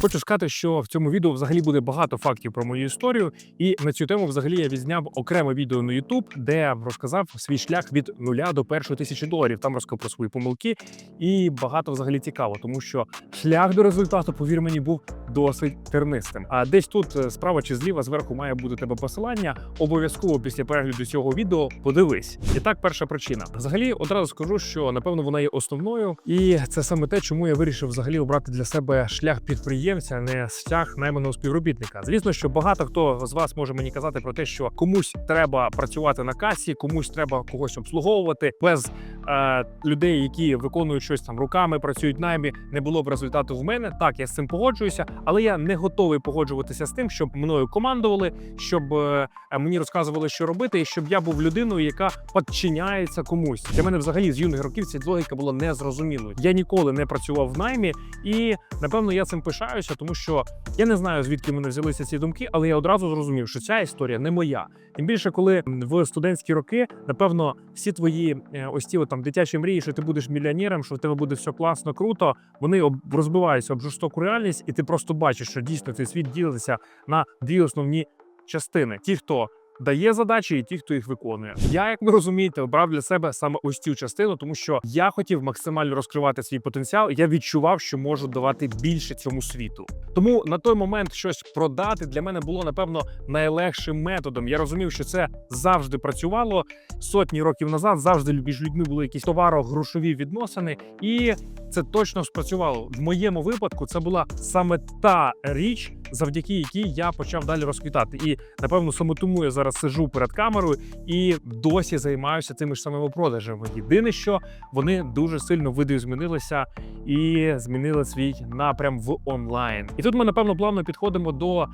Хочу сказати, що в цьому відео взагалі буде багато фактів про мою історію, і на цю тему взагалі я відзняв окреме відео на YouTube, де розказав свій шлях від нуля до першої тисячі доларів. Там розказав про свої помилки, і багато взагалі цікаво, тому що шлях до результату, повір мені, був досить тернистим. А десь тут е, справа чи зліва зверху має бути тебе посилання. Обов'язково після перегляду цього відео подивись. І так, перша причина. Взагалі, одразу скажу, що напевно вона є основною, і це саме те, чому я вирішив взагалі обрати для себе шлях підприємця, не шлях найманого співробітника. Звісно, що багато хто з вас може мені казати про те, що комусь треба працювати на касі, комусь треба когось обслуговувати без е, людей, які виконують щось там руками, працюють наймі, не було б результату в мене. Так, я з цим погоджуюся, але я не готовий погоджуватися з тим, щоб мною командували, щоб е, мені розказували, що робити, і щоб я був людиною, яка підчиняється комусь. Для мене взагалі з юних років ця логіка була незрозумілою. Я ніколи не працював в наймі, і напевно я цим пишаюся, тому що я не знаю звідки мене взялися ці думки, але я одразу зрозумів, що ця історія не моя. Тим більше, коли в студентські роки, напевно, всі твої е, ось от там дитячі мрії, що ти будеш мільйонером, що в тебе буде все класно, круто. Вони об розбиваються об жорстоку реальність, і ти просто бачиш, що дійсно цей світ ділиться на дві основні частини: ті, хто дає задачі, і ті, хто їх виконує. Я, як ви розумієте, обрав для себе саме ось цю частину, тому що я хотів максимально розкривати свій потенціал. Я відчував, що можу давати більше цьому світу. Тому на той момент щось продати для мене було напевно найлегшим методом. Я розумів, що це завжди працювало сотні років назад. Завжди між людьми були якісь товаро-грошові відносини, і це точно спрацювало. В моєму випадку це була саме та річ, завдяки якій я почав далі розквітати. І напевно саме тому я зараз сижу перед камерою і досі займаюся цими ж самими продажами. Єдине, що вони дуже сильно видозмінилися і змінили свій напрям в онлайн. І тут ми напевно плавно підходимо до.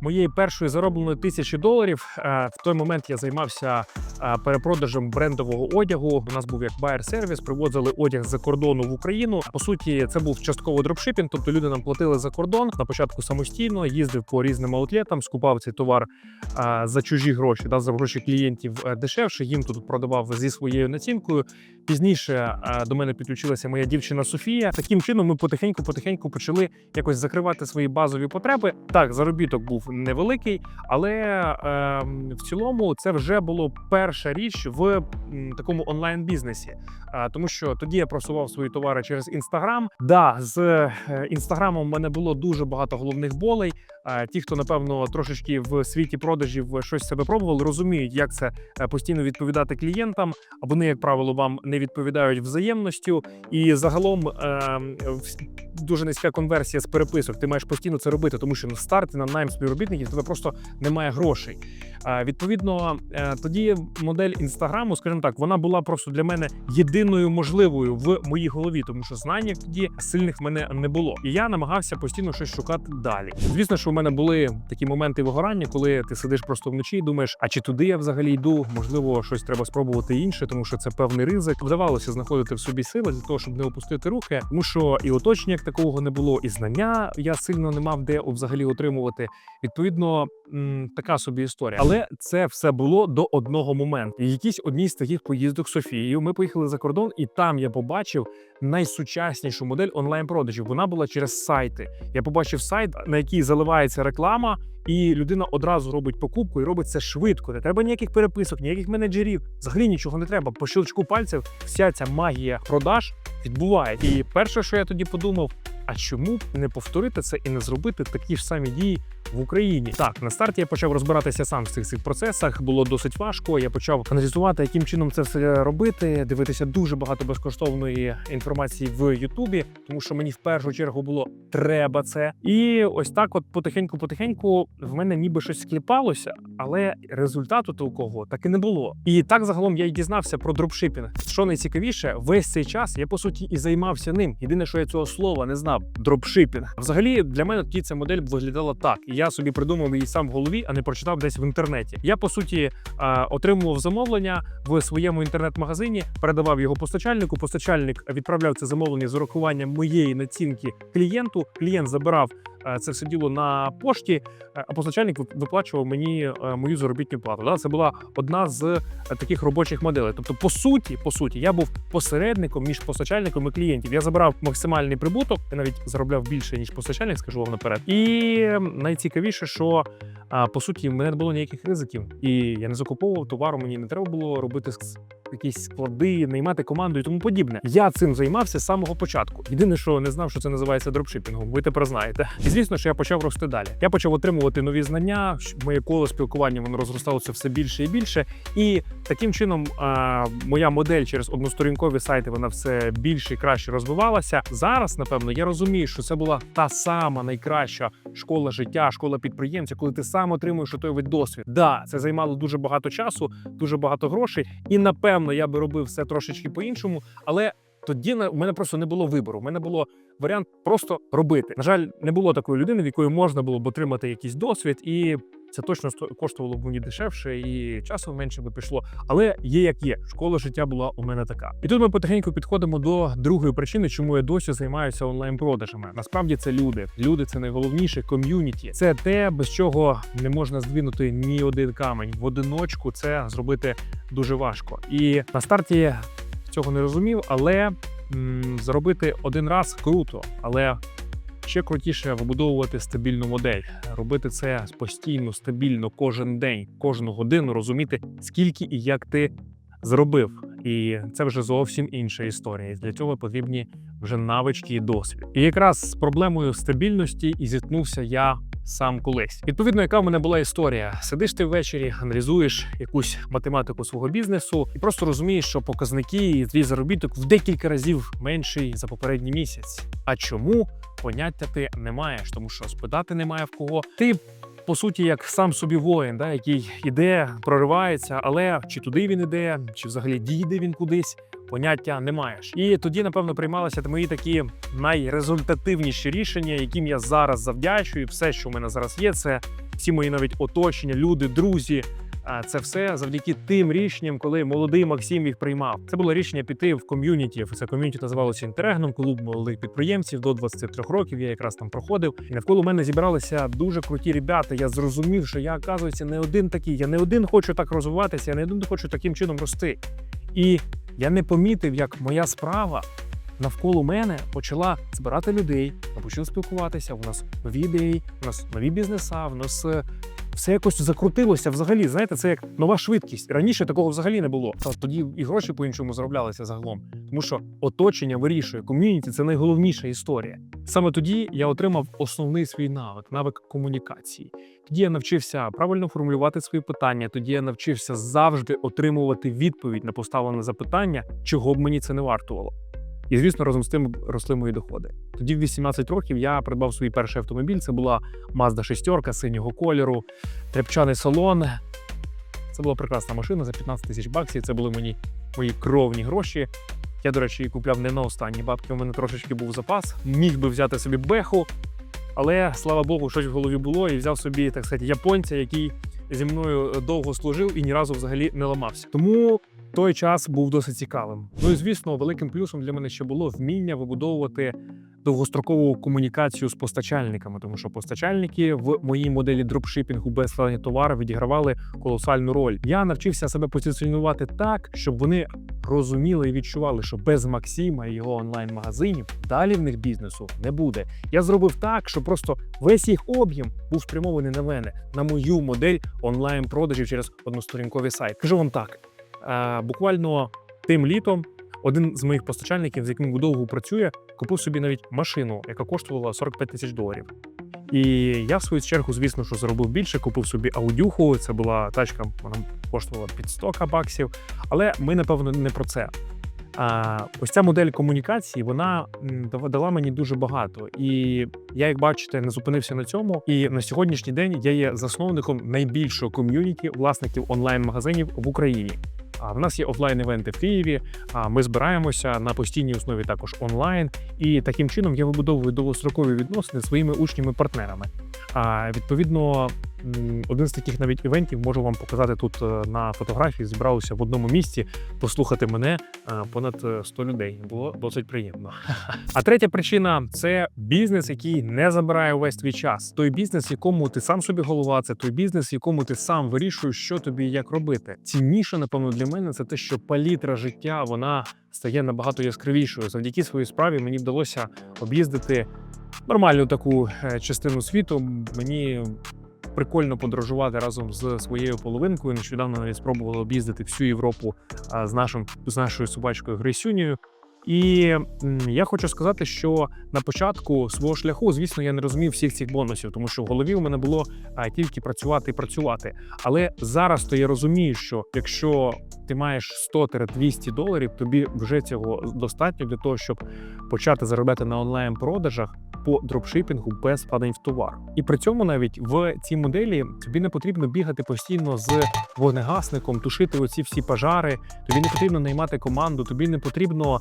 Моєї першої заробленої тисячі доларів Е, в той момент я займався е, перепродажем брендового одягу. У нас був як байер сервіс, привозили одяг з-за кордону в Україну. По суті, це був частково дропшипінг, тобто люди нам платили за кордон на початку самостійно, їздив по різним аутлетам, скупав цей товар е, за чужі гроші, да, за гроші клієнтів дешевше. Їм тут продавав зі своєю націнкою. Пізніше до мене підключилася моя дівчина Софія. Таким чином ми потихеньку-потихеньку почали якось закривати свої базові потреби. Так, заробіток був невеликий, але е, в цілому це вже було перша річ в такому онлайн бізнесі. Тому що тоді я просував свої товари через інстаграм. Да, з е, інстаграмом в мене було дуже багато головних болей. Ті, хто напевно трошечки в світі продажів щось себе пробували, розуміють, як це е, постійно відповідати клієнтам. А вони, як правило, вам не відповідають взаємністю, і загалом е, дуже низька конверсія з переписок. Ти маєш постійно це робити, тому що на старті на найм співробітників тебе просто немає грошей. Відповідно, е, тоді модель інстаграму, скажімо так, вона була просто для мене єдиною можливою в моїй голові, тому що знань тоді сильних в мене не було. І я намагався постійно щось шукати далі. Звісно, що в мене були такі моменти вигорання, коли ти сидиш просто вночі і думаєш, а чи туди я взагалі йду? Можливо, щось треба спробувати інше, тому що це певний ризик. Вдавалося знаходити в собі сили для того, щоб не опустити руки, тому що і оточення такого не було, і знання я сильно не мав де взагалі отримувати. Відповідно, така собі історія. Але це все було до одного моменту. І якісь одній з таких поїздок Софією. Ми поїхали за кордон, і там я побачив найсучаснішу модель онлайн-продажів. Вона була через сайти. Я побачив сайт, на який заливається реклама, і людина одразу робить покупку і робить це швидко. Не треба ніяких переписок, ніяких менеджерів. Взагалі нічого не треба. По щелчку пальців вся ця магія продаж відбувається. І перше, що я тоді подумав. А чому б не повторити це і не зробити такі ж самі дії в Україні? Так, на старті я почав розбиратися сам в цих цих процесах. Було досить важко. Я почав аналізувати, яким чином це все робити, дивитися дуже багато безкоштовної інформації в Ютубі, тому що мені в першу чергу було треба це. І ось так, от потихеньку-потихеньку, в мене ніби щось скліпалося, але результату толкового так і не було. І так загалом я й дізнався про дропшипінг. Що найцікавіше, весь цей час я по суті і займався ним. Єдине, що я цього слова не знав дропшипінг. Взагалі для мене тоді ця модель виглядала так, і я собі придумав її сам в голові, а не прочитав десь в інтернеті. Я по суті е, отримував замовлення в своєму інтернет-магазині, передавав його постачальнику. Постачальник відправляв це замовлення з урахуванням моєї націнки клієнту. Клієнт забирав е, це все діло на пошті, е, а постачальник виплачував мені мою заробітну плату. Це була одна з таких робочих моделей. Тобто, по суті, по суті, я був посередником між постачальником і клієнтів. Я забирав максимальний прибуток. І навіть заробляв більше ніж постачальник, скажу вам наперед. І найцікавіше, що а, по суті в мене не було ніяких ризиків, і я не закуповував товару. Мені не треба було робити якісь склади, наймати команду і тому подібне. Я цим займався з самого початку. Єдине, що не знав, що це називається дропшипінгом. Ви тепер знаєте. І звісно, що я почав рости далі. Я почав отримувати нові знання. Моє коло спілкування воно розросталося все більше і більше. І таким чином а, моя модель через односторінкові сайти вона все більше і краще розвивалася. Зараз, напевно, я розумію, що це була та сама найкраща школа життя, школа підприємця, коли ти сам отримуєш той вид досвід. Да, це займало дуже багато часу, дуже багато грошей, і напевно я би робив все трошечки по-іншому, але. Тоді у мене просто не було вибору. У мене було варіант просто робити. На жаль, не було такої людини, в якої можна було б отримати якийсь досвід, і це точно коштувало б мені дешевше, і часу менше би пішло. Але є як є. Школа життя була у мене така. І тут ми потихеньку підходимо до другої причини, чому я досі займаюся онлайн-продажами. Насправді це люди. Люди це найголовніше ком'юніті. Це те, без чого не можна здвинути ні один камень. В одиночку це зробити дуже важко. І на старті цього не розумів, але м, зробити один раз круто, але. Ще крутіше вибудовувати стабільну модель, робити це постійно, стабільно, кожен день, кожну годину, розуміти, скільки і як ти зробив. І це вже зовсім інша історія. Для цього потрібні вже навички і досвід. І якраз з проблемою стабільності і зіткнувся я сам колись. Відповідно, яка в мене була історія? Сидиш ти ввечері, аналізуєш якусь математику свого бізнесу і просто розумієш, що показники і твій заробіток в декілька разів менший за попередній місяць. А чому? Поняття ти не маєш, тому що спитати немає в кого. Ти по суті, як сам собі воїн, да, який іде, проривається, але чи туди він іде, чи взагалі дійде він кудись, поняття не маєш. І тоді, напевно, приймалися мої такі найрезультативніші рішення, яким я зараз завдячую. Все, що в мене зараз є, це всі мої навіть оточення, люди, друзі. А це все завдяки тим рішенням, коли молодий Максим їх приймав. Це було рішення піти в ком'юніті. Це ком'юніті називалося інтерегном, клуб молодих підприємців до 23 років. Я якраз там проходив. І навколо мене зібралися дуже круті ребята. Я зрозумів, що я оказується не один такий. Я не один хочу так розвиватися, я не один хочу таким чином рости. І я не помітив, як моя справа. Навколо мене почала збирати людей, ми почали спілкуватися. У нас нові ідеї, у нас нові бізнеса, у нас е, все якось закрутилося взагалі. Знаєте, це як нова швидкість. Раніше такого взагалі не було. Та тоді і гроші по-іншому зароблялися загалом. Тому що оточення вирішує ком'юніті це найголовніша історія. Саме тоді я отримав основний свій навик навик комунікації. Тоді я навчився правильно формулювати свої питання. Тоді я навчився завжди отримувати відповідь на поставлене запитання, чого б мені це не вартувало. І звісно, разом з тим росли мої доходи. Тоді, в 18 років, я придбав свій перший автомобіль. Це була Mazda 6 синього кольору, тряпчаний салон. Це була прекрасна машина за 15 тисяч баксів. Це були мені мої кровні гроші. Я, до речі, її купляв не на останні бабки. У мене трошечки був запас. Міг би взяти собі беху, але слава Богу, щось в голові було, і взяв собі, так сказати, японця, який зі мною довго служив і ні разу взагалі не ламався. Тому той час був досить цікавим. Ну і звісно, великим плюсом для мене ще було вміння вибудовувати довгострокову комунікацію з постачальниками, тому що постачальники в моїй моделі дропшипінгу без складення товару відігравали колосальну роль. Я навчився себе позиціонувати так, щоб вони розуміли і відчували, що без Максима і його онлайн-магазинів далі в них бізнесу не буде. Я зробив так, що просто весь їх об'єм був спрямований на мене, на мою модель онлайн-продажів через односторінковий сайт. Кажу вам так: буквально тим літом один з моїх постачальників, з яким довго працює, купив собі навіть машину, яка коштувала 45 тисяч доларів. І я в свою чергу, звісно, що заробив більше, купив собі аудюху. Це була тачка, вона коштувала під 100 баксів. Але ми, напевно, не про це. А ось ця модель комунікації вона дала мені дуже багато. І я, як бачите, не зупинився на цьому. І на сьогоднішній день я є засновником найбільшого ком'юніті власників онлайн-магазинів в Україні. А в нас є офлайн-івенти в Києві. А ми збираємося на постійній основі також онлайн. І таким чином я вибудовую довгострокові відносини зі своїми учнями-партнерами. А відповідно, один з таких навіть івентів можу вам показати тут е, на фотографії. Зібралося в одному місці послухати мене е, понад е, 100 людей. Було досить приємно. А третя причина це бізнес, який не забирає увесь твій час. Той бізнес, якому ти сам собі голова, це той бізнес, якому ти сам вирішуєш, що тобі і як робити. Цінніше, напевно, для мене це те, що палітра життя вона стає набагато яскравішою. Завдяки своїй справі мені вдалося об'їздити нормальну таку е, частину світу. Мені прикольно подорожувати разом з своєю половинкою. Нещодавно навіть спробували об'їздити всю Європу з нашим з нашою собачкою Грисюнею. І я хочу сказати, що на початку свого шляху, звісно, я не розумів всіх цих бонусів, тому що в голові у мене було тільки працювати і працювати. Але зараз то я розумію, що якщо ти маєш 100-200 доларів, тобі вже цього достатньо для того, щоб почати заробляти на онлайн продажах по дропшипінгу без вкладень в товар. І при цьому навіть в цій моделі тобі не потрібно бігати постійно з вогнегасником, тушити оці всі пожари. Тобі не потрібно наймати команду, тобі не потрібно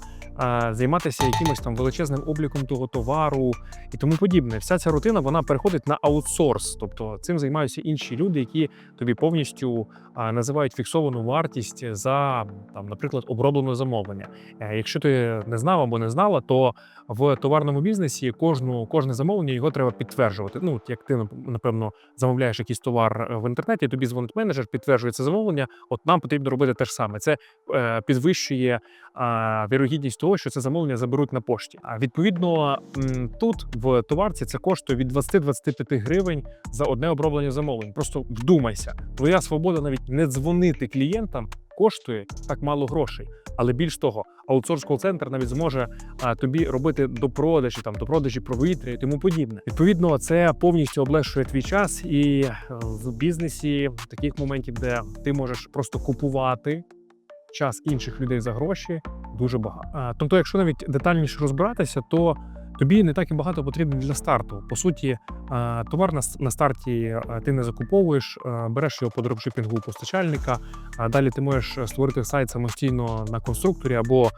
займатися якимось там величезним обліком того товару і тому подібне. Вся ця рутина вона переходить на аутсорс, тобто цим займаються інші люди, які тобі повністю називають фіксовану вартість за там, наприклад, оброблене замовлення. Е, Якщо ти не знав або не знала, то в товарному бізнесі кожну кожне замовлення його треба підтверджувати. Ну, як ти напевно замовляєш якийсь товар е, в інтернеті, тобі дзвонить менеджер, підтверджує це замовлення. От нам потрібно робити те ж саме. Це е, підвищує вірогідність того, що це замовлення заберуть на пошті. А відповідно тут в товарці це коштує від 20-25 гривень за одне оброблення замовлень. Просто вдумайся, твоя свобода навіть не дзвонити клієнтам коштує так мало грошей. Але більш того, аутсорс кол-центр навіть зможе а, тобі робити до продажі, там до продажі провітря і тому подібне. Відповідно, це повністю облегшує твій час, і е, в бізнесі таких моментів, де ти можеш просто купувати час інших людей за гроші, дуже багато. Тобто, якщо навіть детальніше розбиратися, то тобі не так і багато потрібно для старту. По суті, товар на, старті ти не закуповуєш, береш його по дропшипінгу у постачальника. Далі ти можеш створити сайт самостійно на конструкторі або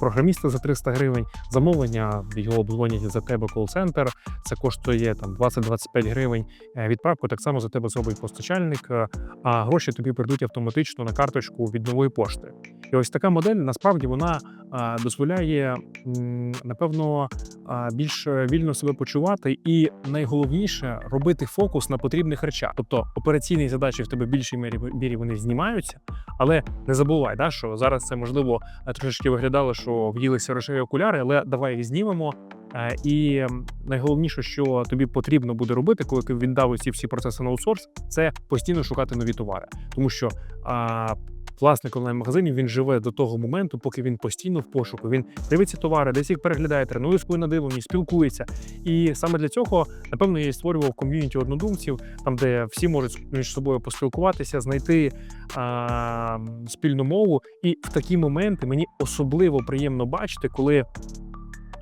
програміста за 300 гривень. Замовлення його обдзвонять за тебе кол-центр. Це коштує там 20-25 гривень. Е, Відправку так само за тебе зробить постачальник, е, а гроші тобі прийдуть автоматично на карточку від нової пошти. І ось така модель насправді вона дозволяє напевно більш вільно себе почувати, і найголовніше робити фокус на потрібних речах. Тобто операційні задачі в тебе в більшій мірі вони знімаються, але не забувай, да, що зараз це можливо е, трошечки виглядало, що в'їлися рожеві окуляри, але давай їх знімемо. Е, І найголовніше, що тобі потрібно буде робити, коли ти віддав ці всі процеси на аутсорс, це постійно шукати нові товари, тому що а, власник онлайн-магазинів він живе до того моменту, поки він постійно в пошуку. Він дивиться товари, десь їх переглядає, тренує свою надивленість, спілкується. І саме для цього, напевно, я і створював ком'юніті однодумців, там де всі можуть між собою поспілкуватися, знайти а, спільну мову. І в такі моменти мені особливо приємно бачити, коли.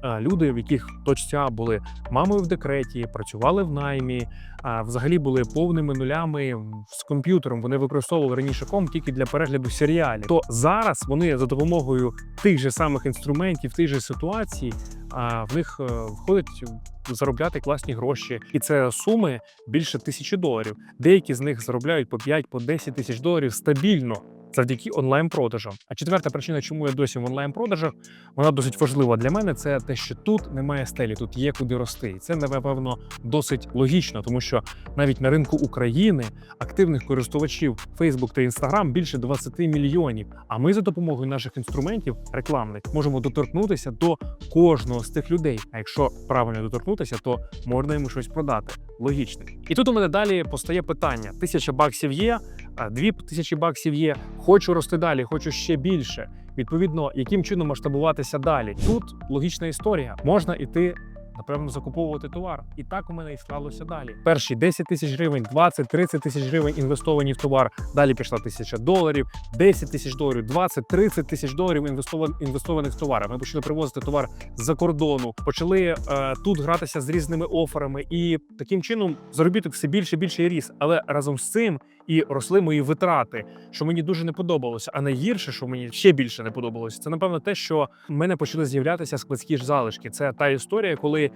А, Люди, в яких точця були мамою в декреті, працювали в наймі, а взагалі були повними нулями з комп'ютером. Вони використовували раніше ком тільки для перегляду серіалів. То зараз вони за допомогою тих же самих інструментів, тих же ситуацій, а в них е, виходить заробляти класні гроші, і це суми більше тисячі доларів. Деякі з них заробляють по 5 по 10 тисяч доларів стабільно. Завдяки онлайн-продажам. А четверта причина, чому я досі в онлайн-продажах, вона досить важлива для мене. Це те, що тут немає стелі, тут є куди рости. І це напевно досить логічно, тому що навіть на ринку України активних користувачів Facebook та Instagram більше 20 мільйонів. А ми за допомогою наших інструментів рекламних можемо доторкнутися до кожного з цих людей. А якщо правильно доторкнутися, то можна йому щось продати. Логічно. І тут у мене далі постає питання: тисяча баксів є, дві тисячі баксів є. Хочу рости далі, хочу ще більше. Відповідно, яким чином масштабуватися далі? Тут логічна історія. Можна іти. Напевно, закуповувати товар, і так у мене і склалося далі. Перші 10 тисяч гривень, 20, 30 тисяч гривень інвестовані в товар. Далі пішла тисяча доларів, 10 тисяч доларів, 20, 30 тисяч доларів інвестован- інвестованих в товар. Ми почали привозити товар з-за кордону, почали е, тут гратися з різними оферами, і таким чином заробіток все більше більше і ріс. Але разом з цим і росли мої витрати, що мені дуже не подобалося. А найгірше, що мені ще більше не подобалося, це напевно те, що в мене почали з'являтися складські ж залишки. Це та історія, коли коли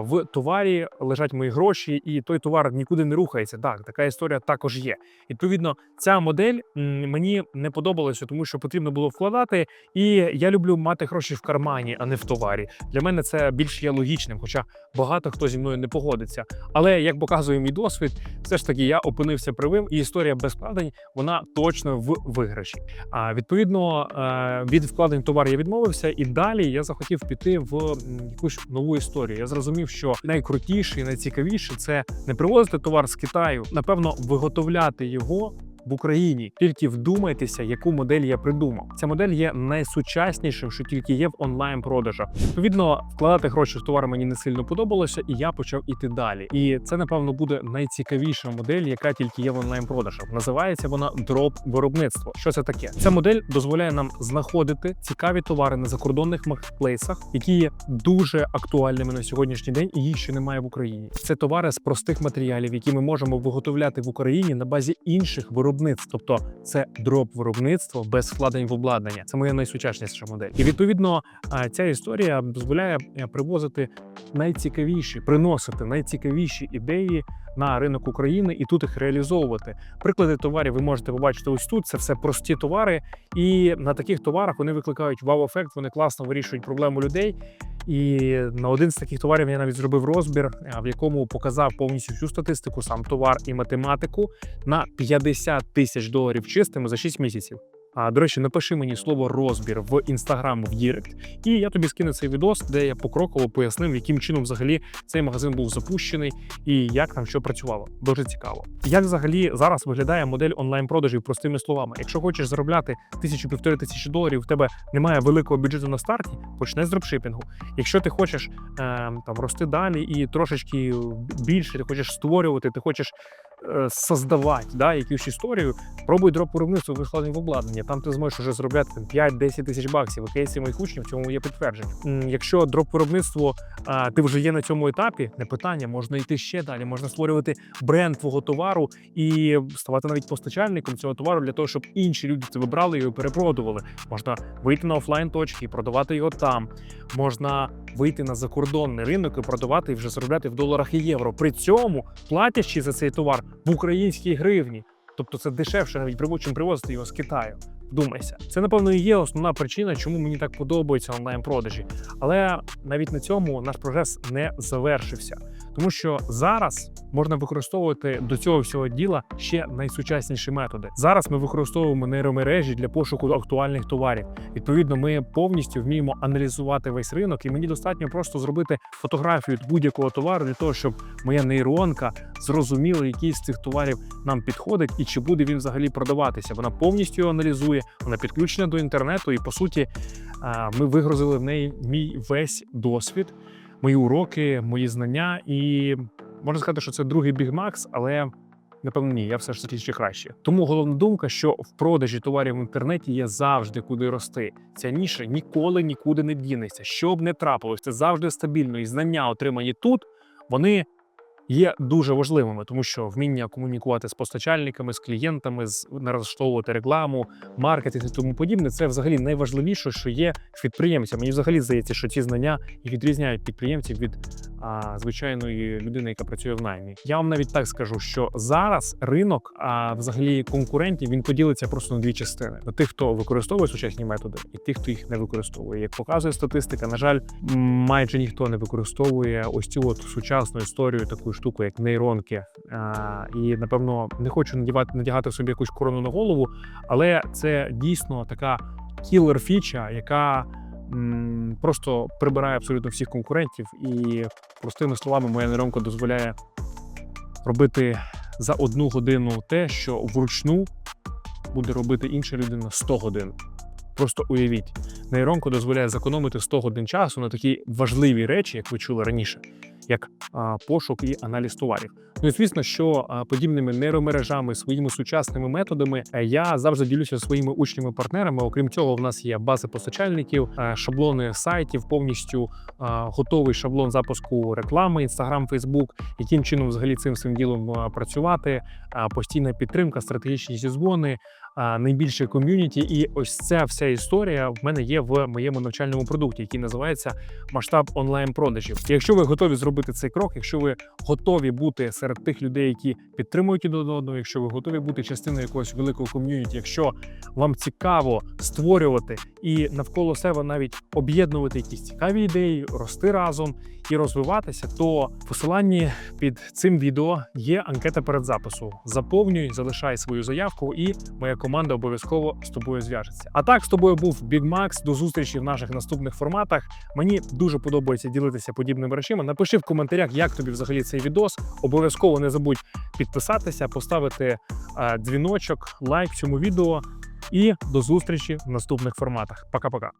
в товарі лежать мої гроші, і той товар нікуди не рухається. Так, така історія також є. Відповідно, ця модель мені не подобалася, тому що потрібно було вкладати. І я люблю мати гроші в кармані, а не в товарі. Для мене це більш є логічним, хоча багато хто зі мною не погодиться. Але як показує мій досвід, все ж таки я опинився правим, і історія без вкладень вона точно в виграші. А відповідно е, від вкладень товар я відмовився, і далі я захотів піти в якусь нову історію. Я зрозумів, що найкрутіше і найцікавіше це не привозити товар з Китаю, напевно, виготовляти його. В Україні тільки вдумайтеся, яку модель я придумав. Ця модель є найсучаснішим, що тільки є в онлайн продажах. Відповідно, вкладати гроші в товар мені не сильно подобалося, і я почав іти далі. І це, напевно, буде найцікавіша модель, яка тільки є в онлайн продажах. Називається вона дроп виробництво. Що це таке? Ця модель дозволяє нам знаходити цікаві товари на закордонних маркетплейсах, які є дуже актуальними на сьогоднішній день, і їх ще немає в Україні. Це товари з простих матеріалів, які ми можемо виготовляти в Україні на базі інших виробництв. Тобто це дроп виробництво без вкладень в обладнання. Це моя найсучасніша модель. І відповідно ця історія дозволяє е, привозити найцікавіші, приносити найцікавіші ідеї на ринок України і тут їх реалізовувати. Приклади товарів ви можете побачити ось тут. Це все прості товари, і на таких товарах вони викликають вау-ефект. Вони класно вирішують проблему людей. І на один з таких товарів я навіть зробив розбір, в якому показав повністю всю статистику, сам товар і математику на 50 тисяч доларів чистими за 6 місяців. А до речі, напиши мені слово розбір в інстаграм в Дірект, і я тобі скину цей відос, де я покроково пояснив, яким чином взагалі цей магазин був запущений і як там що працювало. Дуже цікаво. Як взагалі зараз виглядає модель онлайн-продажів простими словами? Якщо хочеш заробляти тисячу півтори тисячі доларів, в тебе немає великого бюджету на старті, почни з дропшипінгу. Якщо ти хочеш е, там рости далі і трошечки більше, ти хочеш створювати, ти хочеш создавати да, якусь історію, пробуй дроп виробництво викладень в обладнання. Там ти зможеш вже заробляти там, 5-10 тисяч баксів. У кейсі моїх учнів в цьому є підтвердження. Якщо дроп виробництво ти вже є на цьому етапі, не питання, можна йти ще далі, можна створювати бренд твого товару і ставати навіть постачальником цього товару для того, щоб інші люди це вибрали і перепродували. Можна вийти на офлайн точки і продавати його там. Можна вийти на закордонний ринок і продавати і вже заробляти в доларах і євро. При цьому платячи за цей товар в українській гривні. Тобто це дешевше навіть чим привозити його з Китаю. Вдумайся, це напевно і є основна причина, чому мені так подобаються онлайн-продажі. Але навіть на цьому наш прогрес не завершився, тому що зараз можна використовувати до цього всього діла ще найсучасніші методи. Зараз ми використовуємо нейромережі для пошуку актуальних товарів. Відповідно, ми повністю вміємо аналізувати весь ринок, і мені достатньо просто зробити фотографію будь-якого товару для того, щоб моя нейронка зрозуміла, який з цих товарів нам підходить і чи буде він взагалі продаватися. Вона повністю його аналізує, вона підключена до інтернету, і по суті ми вигрузили в неї мій весь досвід, мої уроки, мої знання. І можна сказати, що це другий Big Max, але. Напевно, ні, я все ж таки ще краще. Тому головна думка, що в продажі товарів в інтернеті є завжди куди рости. Ця ніша ніколи нікуди не дінеться. Що б не трапилось, це завжди стабільно. І знання, отримані тут, вони є дуже важливими, тому що вміння комунікувати з постачальниками, з клієнтами, з налаштовувати рекламу, маркетинг і тому подібне, це взагалі найважливіше, що є в підприємця. Мені взагалі здається, що ці знання і відрізняють підприємців від а, звичайної людини, яка працює в наймі. Я вам навіть так скажу, що зараз ринок, а взагалі конкурентів, він поділиться просто на дві частини: на тих, хто використовує сучасні методи, і тих, хто їх не використовує. Як показує статистика, на жаль, майже ніхто не використовує ось цю от сучасну історію, таку штуку, як нейронки. І напевно не хочу надягати, надягати собі якусь корону на голову, але це дійсно така кілер фіча, яка просто прибирає абсолютно всіх конкурентів. І простими словами, моя нейронка дозволяє робити за одну годину те, що вручну буде робити інша людина 100 годин. Просто уявіть, нейронка дозволяє зекономити 100 годин часу на такі важливі речі, як ви чули раніше, як пошук і аналіз товарів. Ну і звісно, що подібними нейромережами, своїми сучасними методами е, я завжди ділюся своїми учнями-партнерами. Окрім цього, в нас є бази постачальників, е, шаблони сайтів, повністю готовий шаблон запуску реклами, Instagram, Facebook, яким чином взагалі цим всім ділом працювати, постійна підтримка, стратегічні зізвони, найбільше ком'юніті. І ось ця вся історія в мене є в моєму навчальному продукті, який називається масштаб онлайн продажів. Якщо ви готові зробити цей крок, якщо ви готові бути серед тих людей, які підтримують один одного, якщо ви готові бути частиною якогось великого ком'юніті, якщо вам цікаво створювати і навколо себе навіть об'єднувати якісь цікаві ідеї, рости разом і розвиватися, то в посиланні під цим відео є анкета перед запису. Заповнюй, залишай свою заявку, і моя команда обов'язково з тобою зв'яжеться. А так з тобою був Big Max. До зустрічі в наших наступних форматах. Мені дуже подобається ділитися подібними речами. Напиши в коментарях, як тобі взагалі цей відос. Обов'язково не забудь підписатися, поставити е, дзвіночок, лайк цьому відео. І до зустрічі в наступних форматах. Пока-пока.